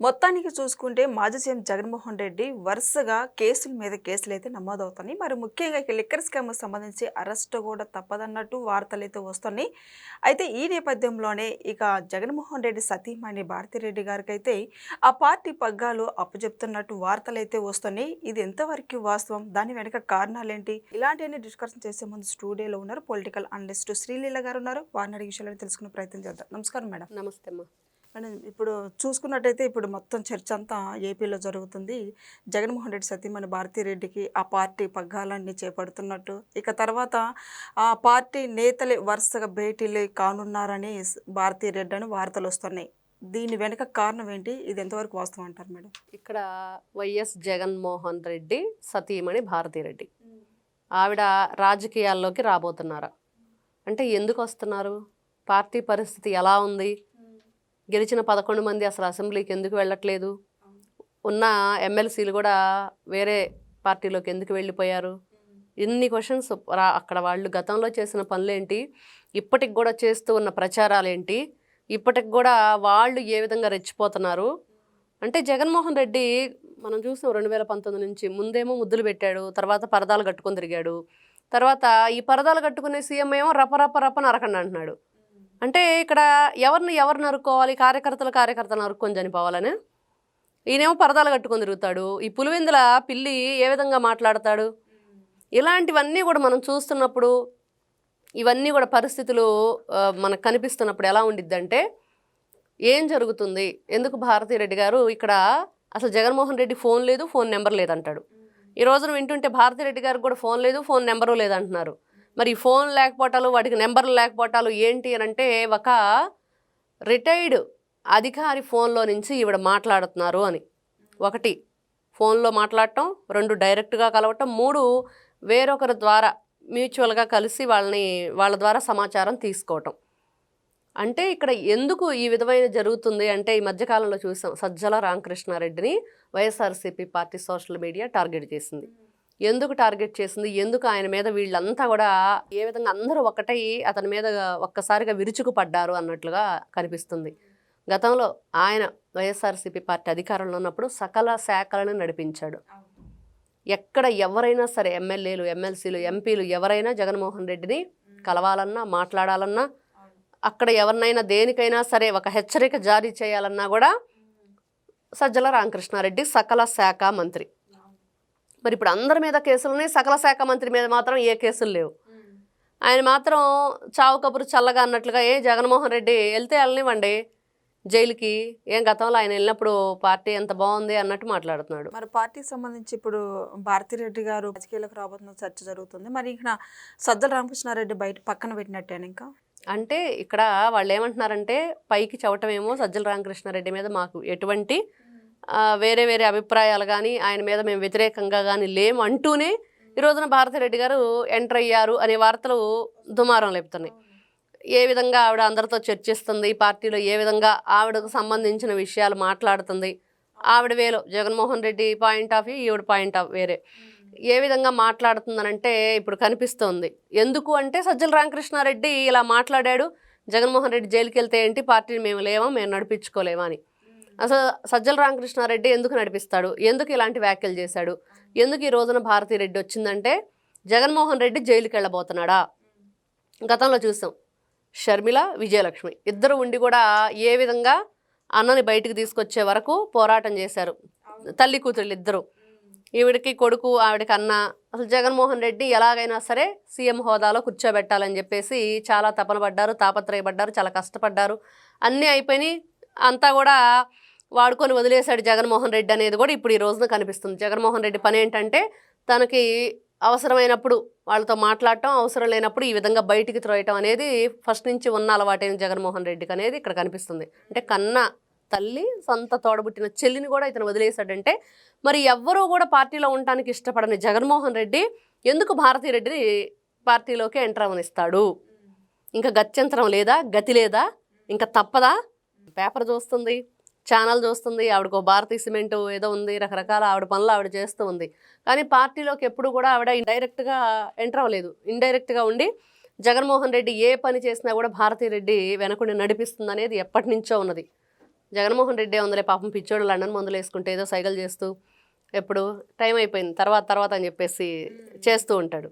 మొత్తానికి చూసుకుంటే మాజీ సీఎం జగన్మోహన్ రెడ్డి వరుసగా కేసుల మీద కేసులు అయితే నమోదవుతున్నాయి. మరి ముఖ్యంగా ఈ లిక్కర్ స్కామ్ సంబంధించి అరెస్ట్ కూడా తప్పదన్నట్టు వార్తలు అయితే వస్తున్నాయి. అయితే ఈ నేపథ్యంలోనే ఇక జగన్మోహన్ రెడ్డి సతీమణి భారతిరెడ్డి గారికి అయితే ఆ పార్టీ పగ్గాలు అప్పచెప్తున్నట్టు వార్తలు అయితే వస్తున్నాయి. ఇది ఎంతవరకు వాస్తవం? దాని వెనక కారణాలేంటి? ఇలాంటివన్నీ డిస్కషన్ చేసే ముందు స్టూడియోలో ఉన్నారు పొలిటికల్ అనలిస్ట్ శ్రీలీల గారు ఉన్నారు. వారిని అడిగి విషయాలను తెలుసుకునే ప్రయత్నం చేద్దాం. నమస్కారం మేడం. నమస్తే ఇప్పుడు చూసుకున్నట్టయితే ఇప్పుడు మొత్తం చర్చ అంతా ఏపీలో జరుగుతుంది. జగన్మోహన్ రెడ్డి సతీమణి భారతిరెడ్డికి ఆ పార్టీ పగ్గాలన్నీ చేపడుతున్నట్టు. ఇక తర్వాత ఆ పార్టీ నేతలు వరుసగా భేటీలు కానున్నారని భారతిరెడ్డి అని వార్తలు వస్తున్నాయి. దీని వెనుక కారణం ఏంటి? ఇది ఎంతవరకు వాస్తవం అంటారు మేడం? ఇక్కడ వైఎస్ జగన్మోహన్ రెడ్డి సతీమణి భారతిరెడ్డి. ఆవిడ రాజకీయాల్లోకి రాబోతున్నారా? అంటే ఎందుకు వస్తున్నారు? పార్టీ పరిస్థితి ఎలా ఉంది? గెలిచిన పదకొండు మంది అసలు అసెంబ్లీకి ఎందుకు వెళ్ళట్లేదు? ఉన్న ఎమ్మెల్సీలు కూడా వేరే పార్టీలోకి ఎందుకు వెళ్ళిపోయారు? ఇన్ని క్వశ్చన్స్ రా అక్కడ వాళ్ళు గతంలో చేసిన పనులేంటి? ఇప్పటికి కూడా చేస్తూ ఉన్న ప్రచారాలు ఏంటి ఇప్పటికి కూడా వాళ్ళు ఏ విధంగా రెచ్చిపోతున్నారు? అంటే జగన్మోహన్ రెడ్డి మనం చూసాం రెండు వేల పంతొమ్మిది నుంచి ముందేమో ముద్దులు పెట్టాడు తర్వాత పరదాలు కట్టుకొని తిరిగాడు. తర్వాత ఈ పరదాలు కట్టుకునే సీఎం ఏమో రపరప రప నరకండి అంటున్నాడు. అంటే ఇక్కడ ఎవరిని ఎవరు నరుక్కోవాలి? కార్యకర్తలు కార్యకర్తలు నరుక్కొని చనిపోవాలని? ఈయనేమో పరదాలు కట్టుకొని తిరుగుతాడు. ఈ పులివెందుల పిల్లి ఏ విధంగా మాట్లాడతాడు? ఇలాంటివన్నీ కూడా మనం చూస్తున్నప్పుడు ఇవన్నీ కూడా పరిస్థితులు మనకు కనిపిస్తున్నప్పుడు ఎలా ఉండిద్దంటే ఏం జరుగుతుంది? ఎందుకు భారతీరెడ్డి గారు ఇక్కడ అసలు జగన్మోహన్ రెడ్డి ఫోన్ లేదు ఫోన్ నెంబర్ లేదంటాడు. ఈ రోజున వింటుంటే భారతీరెడ్డి గారికి కూడా ఫోన్ లేదు ఫోన్ నెంబరు లేదంటున్నారు. మరి ఫోన్ లేకపోవటాలు వాటికి నెంబర్లు లేకపోవటాలు ఏంటి అని అంటే ఒక రిటైర్డ్ అధికారి ఫోన్లో నుంచి ఈవిడ మాట్లాడుతున్నారు అని. ఒకటి ఫోన్లో మాట్లాడటం రెండు డైరెక్ట్గా కలవటం మూడు వేరొకరి ద్వారా మ్యూచువల్గా కలిసి వాళ్ళని వాళ్ళ ద్వారా సమాచారం తీసుకోవటం. అంటే ఇక్కడ ఎందుకు ఈ విధమైన జరుగుతుంది అంటే ఈ మధ్యకాలంలో చూసాం Sajjala రామకృష్ణారెడ్డిని YSRCP party social media target చేసింది. ఎందుకు టార్గెట్ చేసింది? ఎందుకు ఆయన మీద వీళ్ళంతా కూడా ఏ విధంగా అందరూ ఒకటై అతని మీద ఒక్కసారిగా విరుచుకుపడ్డారు అన్నట్లుగా కనిపిస్తుంది. గతంలో ఆయన వైఎస్ఆర్సీపీ పార్టీ అధికారంలో ఉన్నప్పుడు సకల శాఖలను నడిపించాడు. ఎక్కడ ఎవరైనా సరే ఎమ్మెల్యేలు ఎమ్మెల్సీలు ఎంపీలు ఎవరైనా జగన్మోహన్ రెడ్డిని కలవాలన్నా మాట్లాడాలన్నా అక్కడ ఎవరినైనా దేనికైనా సరే ఒక హెచ్చరిక జారీ చేయాలన్నా కూడా సజ్జల రామకృష్ణారెడ్డి సకల శాఖ మంత్రి. మరి ఇప్పుడు అందరి మీద కేసులు ఉన్నాయి సకల శాఖ మంత్రి మీద మాత్రం ఏ కేసులు లేవు. ఆయన మాత్రం చావు కబురు చల్లగా అన్నట్లుగా ఏ జగన్మోహన్ రెడ్డి వెళ్తే వెళ్ళనివ్వండి జైలుకి ఏం గతంలో ఆయన వెళ్ళినప్పుడు పార్టీ ఎంత బాగుంది అన్నట్టు మాట్లాడుతున్నాడు. మరి పార్టీకి సంబంధించి ఇప్పుడు భారతిరెడ్డి గారు రాజకీయాలకు రాబోతున్న చర్చ జరుగుతుంది. మరి ఇక్కడ సజ్జల రామకృష్ణారెడ్డి బయట పక్కన పెట్టినట్టేనా ఇంకా? అంటే ఇక్కడ వాళ్ళు ఏమంటున్నారంటే పైకి చవటమేమో సజ్జల రామకృష్ణారెడ్డి మీద మాకు ఎటువంటి వేరే వేరే అభిప్రాయాలు కానీ ఆయన మీద మేము వ్యతిరేకంగా కానీ లేము అంటూనే ఈ రోజున భారతిరెడ్డి గారు ఎంటర్ అయ్యారు అనే వార్తలు దుమారం లేపుతున్నాయి. ఏ విధంగా ఆవిడ అందరితో చర్చిస్తుంది పార్టీలో ఏ విధంగా ఆవిడకు సంబంధించిన విషయాలు మాట్లాడుతుంది ఆవిడ వేలో Jaganmohan Reddy point of view ఈవిడ పాయింట్ ఆఫ్ వేరే. ఏ విధంగా మాట్లాడుతుందనంటే ఇప్పుడు కనిపిస్తోంది. ఎందుకు అంటే సజ్జల రామకృష్ణారెడ్డి ఇలా మాట్లాడాడు జగన్మోహన్ రెడ్డి జైలుకి వెళ్తే ఏంటి పార్టీని మేము లేవా మేము నడిపించుకోలేమా అని. అసలు సజ్జల రామకృష్ణారెడ్డి ఎందుకు నడిపిస్తాడు? ఎందుకు ఇలాంటి వ్యాఖ్యలు చేశాడు? ఎందుకు ఈ రోజున భారతీరెడ్డి వచ్చిందంటే జగన్మోహన్ రెడ్డి జైలుకి వెళ్ళబోతున్నాడా? గతంలో చూసాం. షర్మిల విజయలక్ష్మి ఇద్దరు ఉండి కూడా ఏ విధంగా అన్నని బయటికి తీసుకొచ్చే వరకు పోరాటం చేశారు. తల్లి కూతురులు ఇద్దరు. ఈవిడికి కొడుకు ఆవిడకి అన్న. అసలు జగన్మోహన్ రెడ్డి ఎలాగైనా సరే సీఎం హోదాలో కూర్చోబెట్టాలని చెప్పేసి చాలా తపన పడ్డారు తాపత్రయపడ్డారు చాలా కష్టపడ్డారు. అన్నీ అయిపోయినాయి. అంతా కూడా వాడుకొని వదిలేశాడు జగన్మోహన్ రెడ్డి అనేది కూడా ఇప్పుడు ఈ రోజున కనిపిస్తుంది. జగన్మోహన్ రెడ్డి పని ఏంటంటే తనకి అవసరమైనప్పుడు వాళ్ళతో మాట్లాడటం అవసరం లేనప్పుడు ఈ విధంగా బయటికి త్రోయటం అనేది ఫస్ట్ నుంచి ఉన్న అలవాటైన జగన్మోహన్ రెడ్డికి అనేది ఇక్కడ కనిపిస్తుంది. అంటే కన్న తల్లి సొంత తోడబుట్టిన చెల్లిని కూడా ఇతను వదిలేశాడంటే మరి ఎవ్వరూ కూడా పార్టీలో ఉండటానికి ఇష్టపడని జగన్మోహన్ రెడ్డి ఎందుకు భారతీరెడ్డిని పార్టీలోకి ఎంటర్ అవనిస్తాడు? ఇంకా గత్యంతరం లేదా? గతి లేదా? ఇంకా తప్పదా? పేపర్ చూస్తుంది. ఛానల్ చూస్తుంది ఆవిడకు భారతీయ సిమెంట్ ఏదో ఉంది రకరకాల ఆవిడ పనులు ఆవిడ చేస్తూ ఉంది. కానీ పార్టీలోకి ఎప్పుడు కూడా ఆవిడ ఇండైరెక్ట్గా ఎంటర్ అవ్వలేదు. ఇండైరెక్ట్గా ఉండి జగన్మోహన్ రెడ్డి ఏ పని చేసినా కూడా భారతీ రెడ్డి వెనకుండి నడిపిస్తుంది అనేది ఎప్పటి నుంచో ఉన్నది. జగన్మోహన్ రెడ్డి ఉందిలే పాపం పిచ్చోడు లండన్ మందులు వేసుకుంటే ఏదో సైకిల్ చేస్తూ ఎప్పుడు టైం అయిపోయింది. తర్వాత తర్వాత అని చెప్పేసి చేస్తూ ఉంటాడు.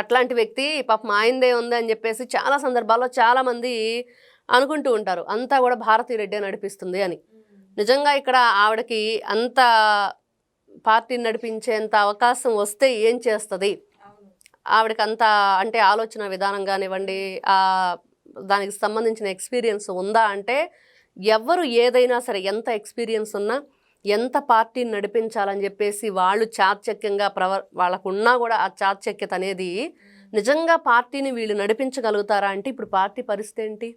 అట్లాంటి వ్యక్తి పాపం ఆయనదే ఉంది అని చెప్పేసి చాలా సందర్భాల్లో చాలామంది అనుకుంటూ ఉంటారు. అంతా కూడా భారతీ రెడ్డి నడిపిస్తుంది అని. నిజంగా ఇక్కడ ఆవిడకి అంత పార్టీని నడిపించేంత అవకాశం వస్తే ఏం చేస్తుంది? ఆవిడకి అంత అంటే ఆలోచన విధానం కానివ్వండి ఆ దానికి సంబంధించిన ఎక్స్పీరియన్స్ ఉందా అంటే ఎవరు ఏదైనా సరే ఎంత ఎక్స్పీరియన్స్ ఉన్నా ఎంత పార్టీని నడిపించాలని చెప్పేసి వాళ్ళు చాకచక్యంగా ప్రవ వాళ్ళకున్నా కూడా ఆ చాకచక్యత అనేది నిజంగా పార్టీని వీళ్ళు నడిపించగలుగుతారా అంటే ఇప్పుడు పార్టీ పరిస్థితి ఏంటి?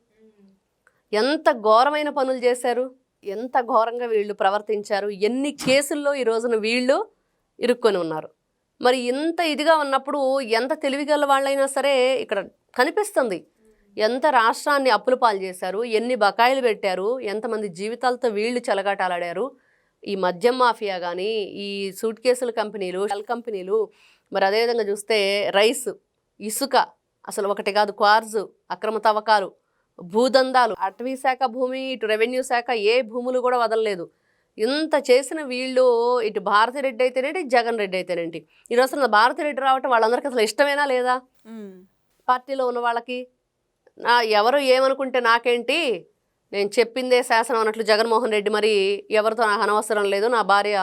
ఎంత ఘోరమైన పనులు చేశారు ఎంత ఘోరంగా వీళ్ళు ప్రవర్తించారు ఎన్ని కేసుల్లో ఈ రోజున వీళ్ళు ఇరుక్కొని ఉన్నారు. మరి ఇంత ఇదిగా ఉన్నప్పుడు ఎంత తెలివిగల వాళ్ళైనా సరే ఇక్కడ కనిపిస్తుంది. ఎంత రాష్ట్రాన్ని అప్పుల పాలు చేశారు ఎన్ని బకాయిలు పెట్టారు ఎంతమంది జీవితాలతో వీళ్ళు చెలగాటాలాడారు. ఈ మద్యం మాఫియా కానీ ఈ సూట్ కేసుల కంపెనీలు షెల్ కంపెనీలు మరి అదేవిధంగా చూస్తే రైస్ ఇసుక అసలు ఒకటి కాదు క్వార్జు అక్రమ తవ్వకాలు భూదందాలు. అటవీ శాఖ భూమి ఇటు రెవెన్యూ శాఖ ఏ భూములు కూడా వదలలేదు. ఇంత చేసిన వీళ్ళు ఇటు భారతి రెడ్డి అయితేనేంటి జగన్ రెడ్డి అయితేనేంటి? ఈరోజు అసలు భారతి రెడ్డి రావటం వాళ్ళందరికీ అసలు ఇష్టమేనా లేదా? పార్టీలో ఉన్న వాళ్ళకి? నా ఎవరు ఏమనుకుంటే నాకేంటి? నేను చెప్పిందే శాసనం అన్నట్లు జగన్మోహన్ రెడ్డి మరి ఎవరితో నాకు అనవసరం లేదు నా భార్య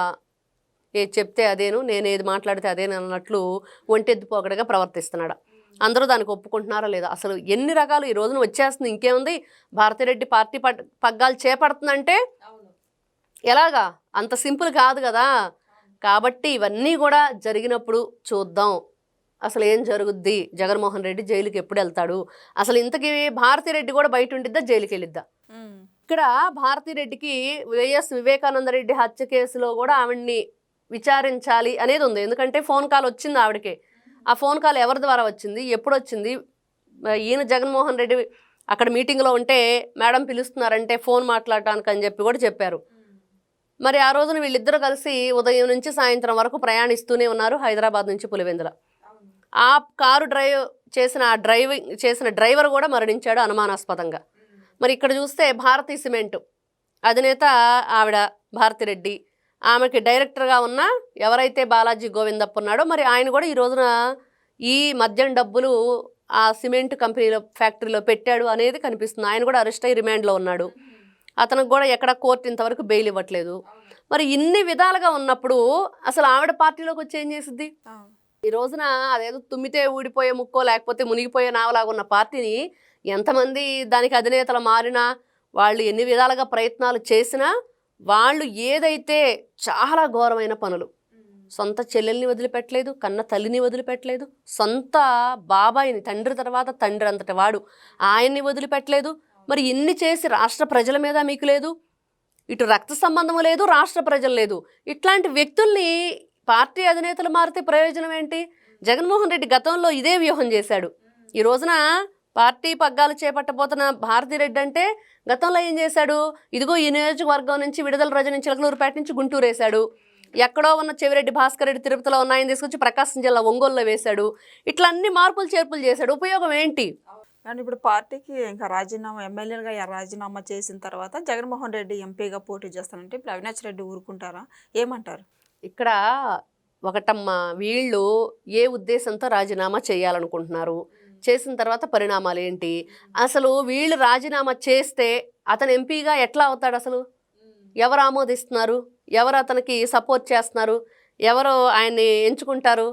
ఏది చెప్తే అదేను నేను ఏది మాట్లాడితే అదేను అన్నట్లు ఒంటెద్దు పోకడగా ప్రవర్తిస్తున్నాడు. అందరూ దానికి ఒప్పుకుంటున్నారా లేదా. అసలు ఎన్ని రకాలు ఈ రోజున వచ్చేస్తుంది ఇంకేముంది? భారతిరెడ్డి పార్టీ పగ్గాలు చేపడుతుందంటే ఎలాగా? అంత సింపుల్ కాదు కదా? కాబట్టి ఇవన్నీ కూడా జరిగినప్పుడు చూద్దాం. అసలు ఏం జరుగుద్ది? జగన్మోహన్ రెడ్డి జైలుకి ఎప్పుడు వెళ్తాడు? అసలు ఇంతకీ భారతిరెడ్డి కూడా బయట ఉండిద్దా? జైలుకి వెళ్ళిద్దా? ఇక్కడ భారతిరెడ్డికి వైఎస్ వివేకానంద రెడ్డి హత్య కేసులో కూడా ఆవిడ్ని విచారించాలి అనేది ఉంది. ఎందుకంటే ఫోన్ కాల్ వచ్చింది ఆవిడకే. ఆ ఫోన్ కాల్ ఎవరి ద్వారా వచ్చింది? ఎప్పుడు వచ్చింది ఈయన జగన్మోహన్ రెడ్డి అక్కడ మీటింగ్లో ఉంటే మేడం పిలుస్తున్నారంటే ఫోన్ మాట్లాడటానికి అని చెప్పి కూడా చెప్పారు. మరి ఆ రోజున వీళ్ళిద్దరూ కలిసి ఉదయం నుంచి సాయంత్రం వరకు ప్రయాణిస్తూనే ఉన్నారు హైదరాబాద్ నుంచి పులివెందుల. ఆ కారు డ్రైవ్ చేసిన ఆ డ్రైవింగ్ చేసిన డ్రైవర్ కూడా మరణించాడు అనుమానాస్పదంగా. మరి ఇక్కడ చూస్తే భారతీ సిమెంట్. అధినేత ఆవిడ భారతిరెడ్డి ఆమెకి డైరెక్టర్గా ఉన్న ఎవరైతే బాలాజీ గోవిందప్ప ఉన్నాడో మరి ఆయన కూడా ఈ రోజున ఈ మద్యం డబ్బులు ఆ సిమెంట్ కంపెనీలో ఫ్యాక్టరీలో పెట్టాడు అనేది కనిపిస్తుంది. ఆయన కూడా అరెస్ట్ అయ్యి రిమాండ్లో ఉన్నాడు. అతనికి కూడా ఎక్కడ కోర్టు ఇంతవరకు బెయిల్ ఇవ్వట్లేదు. మరి ఇన్ని విధాలుగా ఉన్నప్పుడు అసలు ఆవిడ పార్టీలోకి వచ్చి ఏం చేసిద్ది? ఈ రోజున అదేదో తుమ్మితే ఊడిపోయే ముక్కో లేకపోతే మునిగిపోయే నావలాగా ఉన్న పార్టీని ఎంతమంది దానికి అధినేతలు మారినా వాళ్ళు ఎన్ని విధాలుగా ప్రయత్నాలు చేసినా వాళ్ళు ఏదైతే చాలా ఘోరమైన పనులు సొంత చెల్లెల్ని వదిలిపెట్టలేదు కన్న తల్లిని వదిలిపెట్టలేదు సొంత బాబాయిని తండ్రి తర్వాత తండ్రి అంతటి వాడు ఆయన్ని వదిలిపెట్టలేదు. మరి ఇన్ని చేసి రాష్ట్ర ప్రజల మీద మీకు లేదు ఇటు రక్త సంబంధం లేదు రాష్ట్ర ప్రజలు లేదు. ఇట్లాంటి వ్యక్తుల్ని పార్టీ అధినేతలు మారితే ప్రయోజనం ఏంటి? జగన్మోహన్ రెడ్డి గతంలో ఇదే వ్యూహం చేశాడు. ఈ రోజున పార్టీ పగ్గాలు చేపట్టబోతున్న భారతిరెడ్డి అంటే గతంలో ఏం చేశాడు? ఇదిగో ఈ నియోజకవర్గం నుంచి విడుదల రజని చిలకలూరుపేట నుంచి గుంటూరు వేశాడు ఎక్కడో ఉన్న చెవిరెడ్డి భాస్కర్ రెడ్డి తిరుపతిలో ఉన్న ఆయన తీసుకొచ్చి ప్రకాశం జిల్లా ఒంగోలులో వేశాడు. ఇట్లా అన్ని మార్పులు చేర్పులు చేశాడు. ఉపయోగం ఏంటి? కానీ ఇప్పుడు పార్టీకి ఇంకా రాజీనామా ఎమ్మెల్యేలుగా రాజీనామా చేసిన తర్వాత జగన్మోహన్ రెడ్డి ఎంపీగా పోటీ చేస్తానంటే ఇప్పుడు అవినాష్ రెడ్డి ఊరుకుంటారా? ఏమంటారు? ఇక్కడ ఒకటమ్మా వీళ్ళు ఏ ఉద్దేశంతో రాజీనామా చేయాలనుకుంటున్నారు? చేసిన తర్వాత పరిణామాలు ఏంటి? అసలు వీళ్ళు రాజీనామా చేస్తే అతను ఎంపీగా ఎట్లా అవుతాడు అసలు? ఎవరు ఆమోదిస్తున్నారు? ఎవరు అతనికి సపోర్ట్ చేస్తున్నారు? ఎవరు ఆయన్ని ఎంచుకుంటారు?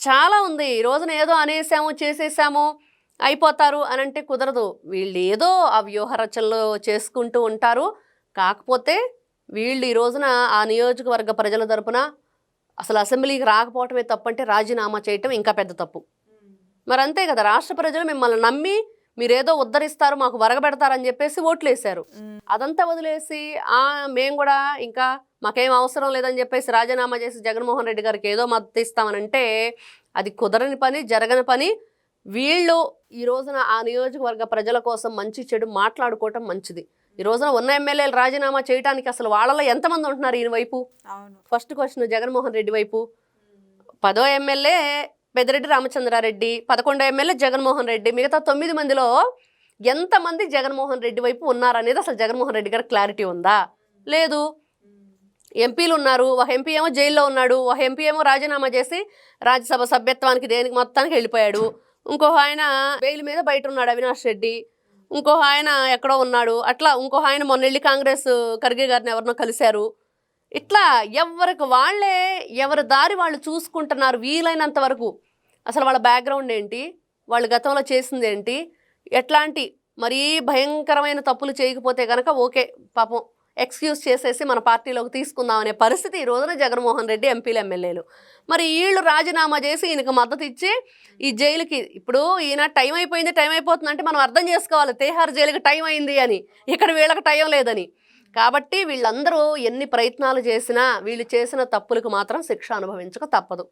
చాలా ఉంది. ఈ రోజున ఏదో అనేసాము చేసేసాము అయిపోతారు అని అంటే కుదరదు. వీళ్ళు ఏదో ఆ వ్యూహ రచనలు చేసుకుంటూ ఉంటారు. కాకపోతే వీళ్ళు ఈ రోజున ఆ నియోజకవర్గ ప్రజల తరపున అసలు అసెంబ్లీకి రాకపోవటమే తప్పు అంటే రాజీనామా చేయటం ఇంకా పెద్ద తప్పు. మరి అంతే కదా రాష్ట్ర ప్రజలు మిమ్మల్ని నమ్మి మీరేదో ఉద్ధరిస్తారు మాకు వరగబెడతారని చెప్పేసి ఓట్లు వేశారు అదంతా వదిలేసి ఆ మేము కూడా ఇంకా మాకేం అవసరం లేదని చెప్పేసి రాజీనామా చేసి జగన్మోహన్ రెడ్డి గారికి ఏదో మద్దతు ఇస్తామనంటే అది కుదరని పని జరగని పని. వీళ్ళు ఈ రోజున ఆ నియోజకవర్గ ప్రజల కోసం మంచి చెడు మాట్లాడుకోవటం మంచిది. ఈ రోజున ఉన్న ఎమ్మెల్యేలు రాజీనామా చేయడానికి అసలు వాళ్ళలో ఎంతమంది ఉంటున్నారు ఈయన వైపు? ఫస్ట్ క్వశ్చన్ జగన్మోహన్ రెడ్డి వైపు. పదో ఎమ్మెల్యే పెద్దిరెడ్డి రామచంద్రారెడ్డి పదకొండు ఎమ్మెల్యే జగన్మోహన్ రెడ్డి మిగతా తొమ్మిది మందిలో ఎంతమంది జగన్మోహన్ రెడ్డి వైపు ఉన్నారనేది అసలు జగన్మోహన్ రెడ్డి గారు క్లారిటీ ఉందా? లేదు. ఎంపీలు ఉన్నారు ఒక ఎంపీ ఏమో జైల్లో ఉన్నాడు ఒక ఎంపీ ఏమో రాజీనామా చేసి రాజ్యసభ సభ్యత్వానికి దేనికి మొత్తానికి వెళ్ళిపోయాడు. ఇంకో ఆయన బెయిల్ మీద బయట ఉన్నాడు అవినాష్ రెడ్డి. ఇంకో ఆయన ఎక్కడో ఉన్నాడు. అట్లా ఇంకో ఆయన మొన్న వెళ్ళి కాంగ్రెస్ ఖర్గే గారిని ఎవరినో కలిశారు. ఇట్లా ఎవరికి వాళ్ళే ఎవరి దారి వాళ్ళు చూసుకుంటున్నారు వీలైనంత వరకు. అసలు వాళ్ళ బ్యాక్గ్రౌండ్ ఏంటి? వాళ్ళు గతంలో చేసింది ఏంటి? ఎట్లాంటి మరీ భయంకరమైన తప్పులు చేయకపోతే కనుక ఓకే పాపం ఎక్స్క్యూజ్ చేసేసి మన పార్టీలోకి తీసుకుందాం అనే పరిస్థితి ఈ రోజున జగన్మోహన్ రెడ్డి ఎంపీలు ఎమ్మెల్యేలు. మరి వీళ్ళు రాజీనామా చేసి ఈయనకు మద్దతు ఇచ్చి ఈ జైలుకి ఇప్పుడు ఈయన టైం అయిపోయింది టైం అయిపోతుందంటే మనం అర్థం చేసుకోవాలి. తేహార్ జైలుకి టైం అయింది అని. ఇక్కడ వీళ్ళకి టైం లేదని. కాబట్టి వీళ్ళందరూ ఎన్ని ప్రయత్నాలు చేసినా వీళ్ళు చేసిన తప్పులకు మాత్రం శిక్ష అనుభవించక తప్పదు.